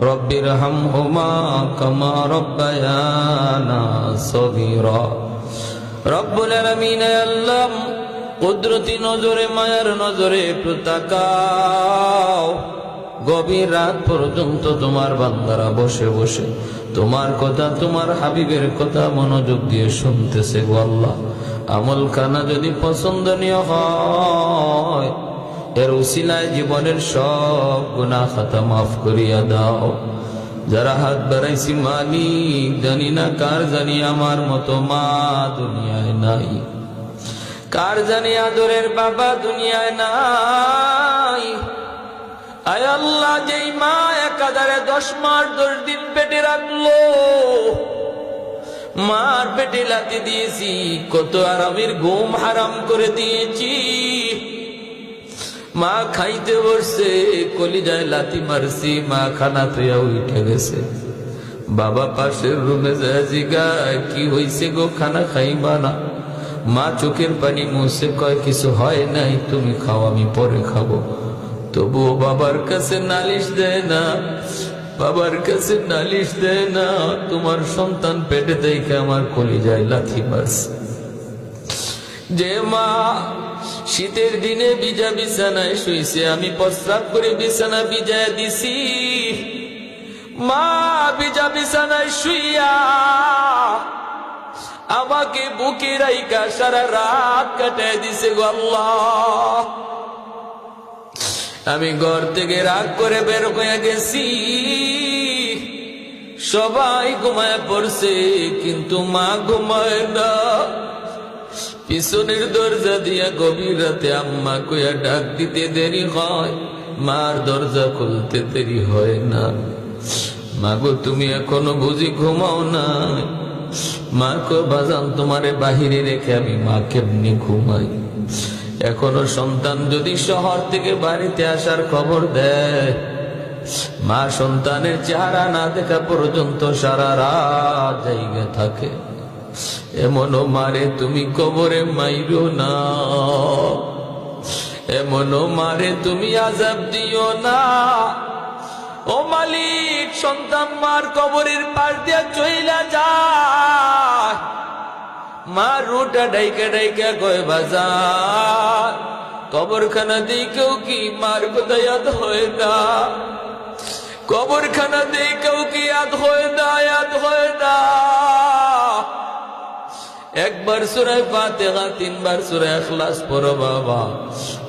رب ارحمهما كما ربيانا صغيرا রব্বুল আলামিন আল্লাহ কুদরতি নজরে মায়ার নজরে একটু তাকাও গভীর রাত পর্যন্ত তোমার বান্দারা বসে বসে তোমার কথা তোমার হাবিবের কথা মনোযোগ দিয়ে শুনতেছে গো আল্লাহ আমল খানা যদি পছন্দনীয় হয় এর উসিলায় জীবনের সব গুণা খাতা মাফ করিয়া দাও। যারা হাত বাড়াইছি মালিক, জানি না কার জানি আমার মতো মা দুনিয়ায় নাই। কার জানি আদরের বাবা দুনিয়ায় নাই। আয় আল্লাহ, যেই মা একাধারে দশ মাস দশ দিন পেটে রাখল, মার পেটে লাতি দিয়েছি, কত আরামের ঘুম হারাম করে দিয়েছি। মা খাইতে বসছে কলিজায় লাতি মারছি, মা খানা তুইয়া উঠে গেছে। বাবা পাশের রুমে যায় জিগায়, কি হইছে গো, খানা খাইবা না? মা চোখের পানি মুছে কয়, কিছু হয় নাই, তুমি খাও, আমি পরে খাব। তবুও বাবার কাছে নালিশ দেয় না, বাবার কাছে নালিশ দেয় না, তোমার সন্তান পেটে দেখে আমার কলিজায় লাথি মারছে। যে মা শীতের দিনে বিজা বিছানায় শুইছে, আমি প্রস্রাব করে বিছানা বিজায় দিছি। মা বিজা বিছানায় শুইয়া আমাকে বুকে রাইকা সারা রাত কাটায় দিছে গো আল্লাহ। আমি ঘর থেকে রাগ করে বের হয়ে গেছি। সবাই ঘুমায় পড়ছে, কিন্তু মা ঘুমায় না। পিছনের দরজা দিয়া গভীর রাতে আম্মা কইয়া ডাক দিতে দেরি হয়। মার দরজা খুলতে দেরি হয় না। মাগো, তুমি এখনও বুঝি ঘুমাও না মা কো, বাজান তোমারে বাহিরে রেখে আমি মা কেমনি ঘুমাই? এখনও সন্তান যদি শহর থেকে বাড়িতে আসার খবর দেয়, মা সন্তানের চেহারা না দেখা পর্যন্ত সারা রাত জায়গা থাকে। এমনও মারে তুমি কবরে মাইরো না। এমনও মারে তুমি আজাব দিও না। ও মালিক, সন্তান মার কবরের পাশ দিয়া চইলা যায় মা রুটা ডাইকা ডাইকা কয়, বাজার, কবরখানা দিয়ে দিকেও কি মার কোথায়াত হয় না? কবরখানা দিয়ে দিকেও কি ইয়াদ হয় না ইয়াদ হয় না। একবার সুরায় ফাতেহা, তিনবার সুরে এখলাস পর বাবা।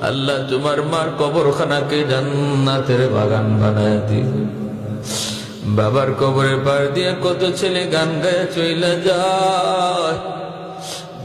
আল্লাহ তোমার মার কবরখানাকে জান্নাতের বাগান বানায় দি বাবার কবরে পার দিয়ে কত ছেলে গান গায়ে চইলে যায়।